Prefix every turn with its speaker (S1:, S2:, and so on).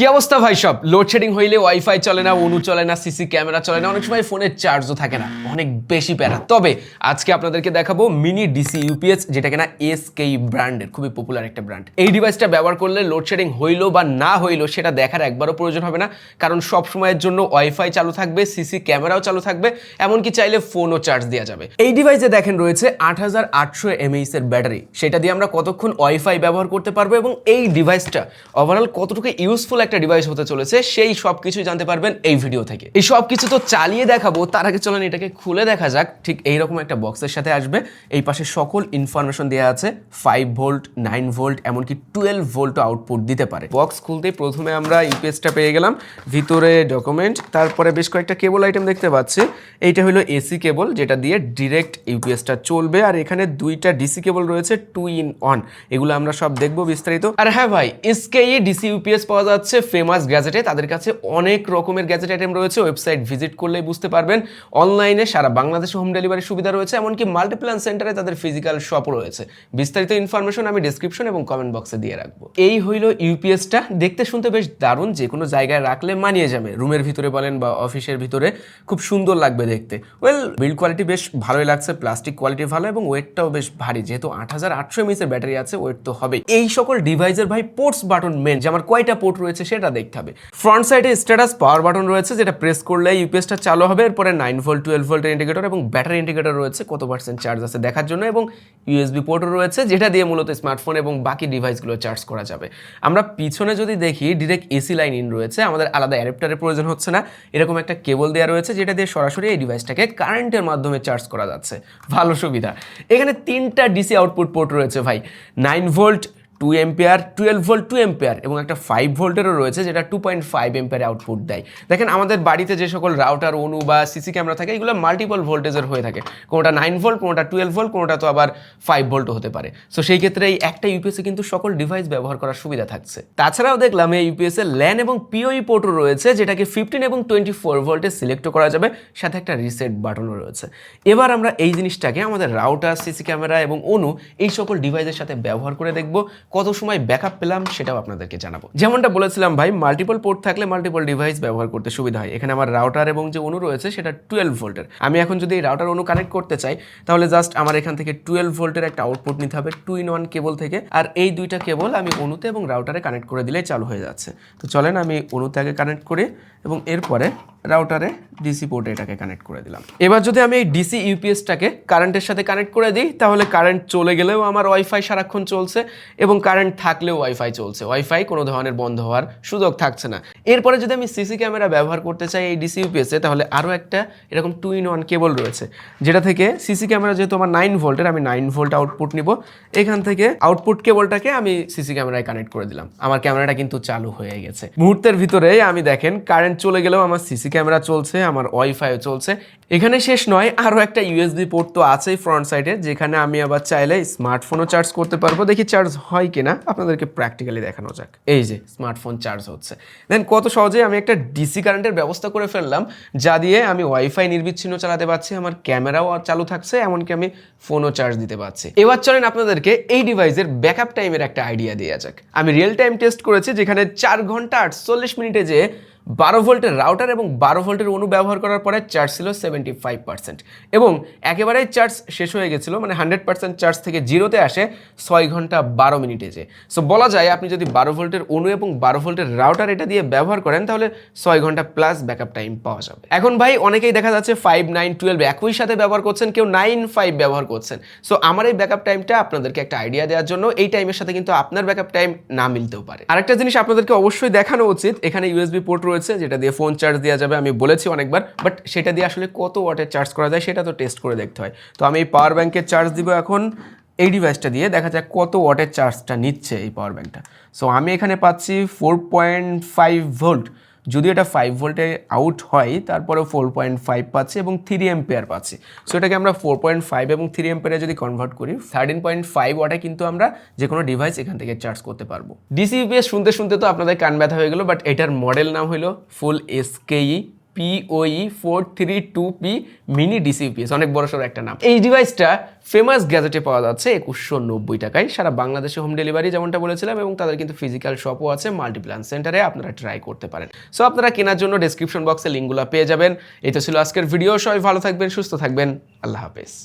S1: কি অবস্থা ভাই সব? লোডশেডিং হইলে ওয়াইফাই চলে না, অনু চলে না সিসি ক্যামেরা চলে না, অনেক সময় ফোনের চার্জও থাকে না, অনেক বেশি প্যারা। তবে আজকে আপনাদেরকে দেখাবো মিনি ডিসি ইউপিএস যেটা কিনা এস কে ব্র্যান্ডের খুবই পপুলার একটা ব্র্যান্ড এই ডিভাইসটা ব্যবহার করলে লোডশেডিং হইল বা না হইল, সেটা দেখার একবারও প্রয়োজন হবে না, কারণ সব সময়ের জন্য ওয়াইফাই চালু থাকবে সিসি ক্যামেরাও চালু থাকবে, এমনকি চাইলে ফোনও চার্জ দেওয়া যাবে। এই ডিভাইসে দেখেন রয়েছে আট হাজার আটশো এমএইচ এর ব্যাটারি সেটা দিয়ে আমরা কতক্ষণ ওয়াইফাই ব্যবহার করতে পারব এবং এই ডিভাইসটা ওভারঅল কতটুকু ইউজফুল একটা ডিভাইস হতে চলেছে, সেই সব কিছু জানতে পারবেন এই ভিডিও থেকে। এই সব কিছু তো চালিয়ে দেখাবো, তার আগে চলেন এটাকে খুলে দেখা যাক, ঠিক এইরকম একটা বক্সের সাথে আসবে। এই পাশে সকল ইনফরমেশন দেওয়া আছে ফাইভ ভোল্ট নাইন ভোল্ট এমনকি টুয়েলভ ভোল্ট আউটপুট দিতে পারে। বক্স খুলতেই প্রথমে আমরা ইউপিএসটা পেয়ে গেলাম, ভিতরে ডকুমেন্ট তারপরে বেশ কয়েকটা কেবল আইটেম দেখতে পাচ্ছি। এইটা হলো এসি কেবল যেটা দিয়ে ডিরেক্ট ইউপিএসটা চলবে, আর এখানে দুইটা ডিসি কেবল রয়েছে টু ইন অন এগুলো আমরা সব দেখব বিস্তারিত। আর হ্যাঁ ভাই এসকেই ডিসি ইউপিএস পাওয়া যাচ্ছে ফেমাস গ্যাজেটে তাদের কাছে অনেক রকমের গ্যাজেট আইটেম রয়েছে। ওয়েবসাইট ভিজিট করলেই বুঝতে পারবেন। অনলাইনে সারা বাংলাদেশে হোম ডেলিভারি সুবিধা রয়েছে, এমনকি মাল্টিপ্ল্যান সেন্টারে তাদের ফিজিক্যাল শপও রয়েছে। বিস্তারিত ইনফরমেশন আমি ডিসক্রিপশন এবং কমেন্ট বক্সে দিয়ে রাখব। এই হইল ইউপিএসটা দেখতে শুনতে বেশ দারুণ যে কোনো জায়গায় রাখলে মানিয়ে যাবে। রুমের ভিতরে বলেন বা অফিসের ভিতরে খুব সুন্দর লাগবে দেখতে। ওয়েল বিল্ড কোয়ালিটি বেশ ভালোই লাগছে প্লাস্টিক কোয়ালিটি ভালো এবং ওয়েটটাও বেশ ভারী। যেহেতু আট হাজার আটশো এমএসের ব্যাটারি আছে ওয়েট তো হবে এই সকল ডিভাইসের ভাই পোর্টস বাটন মেন যে আমার কয়টা পোর্ট রয়েছে সেটা দেখতে হবে। ফ্রন্ট সাইডে স্ট্যাটাস পাওয়ার বাটন রয়েছে, যেটা প্রেস করলে ইউপিএসটা চালু হবে। এরপরে নাইন ভোল্ট টুয়েলভ ভোল্টের ইন্ডিকেটর এবং ব্যাটারি ইন্ডিকেটর রয়েছে, কত পার্সেন্ট চার্জ আছে দেখার জন্য। এবং ইউএসবি পোর্টও রয়েছে, যেটা দিয়ে মূলত স্মার্টফোন এবং বাকি ডিভাইসগুলো চার্জ করা যাবে। আমরা পিছনে যদি দেখি ডিরেক্ট এসি লাইন ইন রয়েছে। আমাদের আলাদা অ্যাডাপ্টারের প্রয়োজন হচ্ছে না। এরকম একটা কেবল দেওয়া রয়েছে, যেটা দিয়ে সরাসরি এই ডিভাইসটাকে কারেন্টের মাধ্যমে চার্জ করা যাচ্ছে। ভালো সুবিধা। এখানে তিনটা ডিসি আউটপুট পোর্ট রয়েছে ভাই। Nine volt two ampere twelve volt two ampere এবং একটা ফাইভ ভোল্টেরও রয়েছে যেটা two point five ampere output দেয়। দেখেন আমাদের বাড়িতে যে সকল রাউটার অনু বা সিসি ক্যামেরা থাকে, এগুলো মাল্টিপল ভোল্টেজের হয়ে থাকে। কোনোটা নাইন ভোল্ট কোনোটা টুয়েলভ ভোল্ট কোনোটা তো আবার ফাইভ ভোল্টও হতে পারে। সো সেই ক্ষেত্রে এই একটা ইউপিএসে কিন্তু সকল ডিভাইস ব্যবহার করার সুবিধা থাকছে। তাছাড়াও দেখলাম এই ইউপিএসে ল্যান এবং পিওই পোর্টও রয়েছে, যেটাকে ফিফটিন এবং টোয়েন্টি ফোর ভোল্টে সিলেক্টও করা যাবে। সাথে একটা রিসেট বাটনও রয়েছে। এবার আমরা এই জিনিসটাকে আমাদের রাউটার সিসি ক্যামেরা এবং অনু এই সকল ডিভাইসের সাথে ব্যবহার করে দেখব। কত সময় ব্যাকআপ পেলাম সেটাও আপনাদেরকে জানাব। যেমনটা বলেছিলাম ভাই মাল্টিপল পোর্ট থাকলে মাল্টিপল ডিভাইস ব্যবহার করতে সুবিধা হয়। এখানে আমার রাউটার এবং যে অনু রয়েছে সেটা টুয়েলভ ভোল্টের আমি এখন যদি এই রাউটার অনু কানেক্ট করতে চাই, তাহলে জাস্ট আমার এখান থেকে টুয়েলভ ভোল্টের একটা আউটপুট নিতে হবে টু ইন ওয়ান কেবল থেকে। আর এই দুইটা কেবল আমি অনুতে এবং রাউটারে কানেক্ট করে দিলেই চালু হয়ে যাচ্ছে। তো চলেন আমি অনুতে আগে কানেক্ট করি এবং এরপরে রাউটারে ডিসি পোর্টে এটাকে কানেক্ট করে দিলাম। এবার যদি আমি এই ডিসি ইউপিএসটাকে কারেন্টের সাথে কানেক্ট করে দিই, তাহলে কারেন্ট চলে গেলেও আমার ওয়াইফাই সারাক্ষণ চলছে এবং কারেন্ট থাকলেও ওয়াইফাই চলছে। ওয়াইফাই কোনো ধরনের বন্ধ হওয়ার সুযোগ থাকছে না। এরপরে যদি আমি সিসি ক্যামেরা ব্যবহার করতে চাই এই ডিসি ইউপিএসে তাহলে আরও একটা এরকম টু ইন ওয়ান কেবল রয়েছে, যেটা থেকে সিসি ক্যামেরা যেহেতু আমার নাইন ভোল্টের আমি নাইন ভোল্ট আউটপুট নিব। এখান থেকে আউটপুট কেবলটাকে আমি সিসি ক্যামেরায় কানেক্ট করে দিলাম। আমার ক্যামেরাটা কিন্তু চালু হয়ে গেছে। মুহূর্তের ভিতরে আমি দেখেন কারেন্ট চলে গেলেও আমার সিসি ক্যামেরা চলছে, আমার ওয়াইফাইও চলছে। এখানে শেষ নয় আরও একটা ইউএসবি পোর্ট তো আছেই ফ্রন্ট সাইডে যেখানে আমি আবার চাইলে স্মার্টফোনও চার্জ করতে পারব। দেখি চার্জ হয় কিনা আপনাদেরকে প্র্যাকটিক্যালি দেখানো যাক। এই যে স্মার্টফোন চার্জ হচ্ছে। দেন কত সহজে আমি একটা ডিসি কারেন্টের ব্যবস্থা করে ফেললাম, যা দিয়ে আমি ওয়াইফাই নির্বিচ্ছিন্ন চালাতে পারছি, আমার ক্যামেরাও চালু থাকছে, এমনকি আমি ফোনও চার্জ দিতে পারছি। এবার চলেন আপনাদেরকে এই ডিভাইসের ব্যাকআপ টাইমের একটা আইডিয়া দেওয়া যাক। আমি রিয়েল টাইম টেস্ট করেছি, যেখানে চার ঘণ্টা আটচল্লিশ মিনিটে যে বারো ভোল্টের রাউটার এবং বারো ভোল্টের অনু ব্যবহার করার পরে চার্জ ছিল সেভেন্টি ফাইভ পার্সেন্ট এবং একেবারেই চার্জ শেষ হয়ে গেছিল মানে হান্ড্রেড পার্সেন্ট চার্জ থেকে জিরোতে আসে ছয় ঘণ্টা বারো মিনিটে যে। সো বলা যায় আপনি যদি বারো ভোল্টের অনু এবং বারো ভোল্টের রাউটার এটা দিয়ে ব্যবহার করেন, তাহলে ছয় ঘণ্টা প্লাস ব্যাকআপ টাইম পাওয়া যাবে। এখন ভাই অনেকেই দেখা যাচ্ছে ফাইভ নাইন টুয়েলভ একই সাথে ব্যবহার করছেন, কেউ নাইন ফাইভ ব্যবহার করছেন। সো আমার এই ব্যাকআপ টাইমটা আপনাদেরকে একটা আইডিয়া দেওয়ার জন্য এই টাইমের সাথে কিন্তু আপনার ব্যাকআপ টাইম না মিলতেও পারে। আরেকটা জিনিস আপনাদেরকে অবশ্যই দেখানো উচিত, এখানে ইউএসবি পোর্ট রয়েছে, যেটা দিয়ে ফোন চার্জ দেওয়া যাবে, আমি বলেছি অনেকবার বাট সেটা দিয়ে আসলে কত ওয়াটের চার্জ করা যায় সেটা তো টেস্ট করে দেখতে হয়। তো আমি এই পাওয়ার ব্যাঙ্কের চার্জ দিব এখন এই ডিভাইসটা দিয়ে, দেখা যাক কত ওয়াটের চার্জটা নিচ্ছে এই পাওয়ার ব্যাঙ্কটা সো আমি এখানে পাচ্ছি ফোর পয়েন্ট ফাইভ ভোল্ট যদি এটা ফাইভ ভোল্টে আউট হয় তারপরে ফোর পয়েন্ট ফাইভ পাচ্ছে এবং থ্রি এম্পেয়ার পাচ্ছে। সো এটাকে আমরা ফোর পয়েন্ট ফাইভ এবং থ্রি এম্পেয়ারে যদি কনভার্ট করি থার্টিন পয়েন্ট ফাইভ ওয়াটে কিন্তু আমরা যে কোনো ডিভাইস এখান থেকে চার্জ করতে পারব। ডিসি ইউপিএস শুনতে শুনতে তো আপনাদের কান ব্যথা হয়ে গেলো বাট এটার মডেল নাম হলো full SKE POE four three two P mini DCPS অনেক বড় সড়ো একটা নাম। এই ডিভাইসটা ফেমাস গ্যাজেটে পাওয়া যাচ্ছে একুশশো নব্বই টাকায়। সারা বাংলাদেশে হোম ডেলিভারি যেমনটা বলেছিলাম এবং তাদের কিন্তু ফিজিক্যাল শপও আছে মাল্টিপ্লান সেন্টারে আপনারা ট্রাই করতে পারেন। সো আপনারা কেনার জন্য ডিসক্রিপশন বক্সে লিঙ্কগুলো পেয়ে যাবেন। তো ছিল আজকের ভিডিও সবাই ভালো থাকবেন, সুস্থ থাকবেন। আল্লাহ হাফেজ।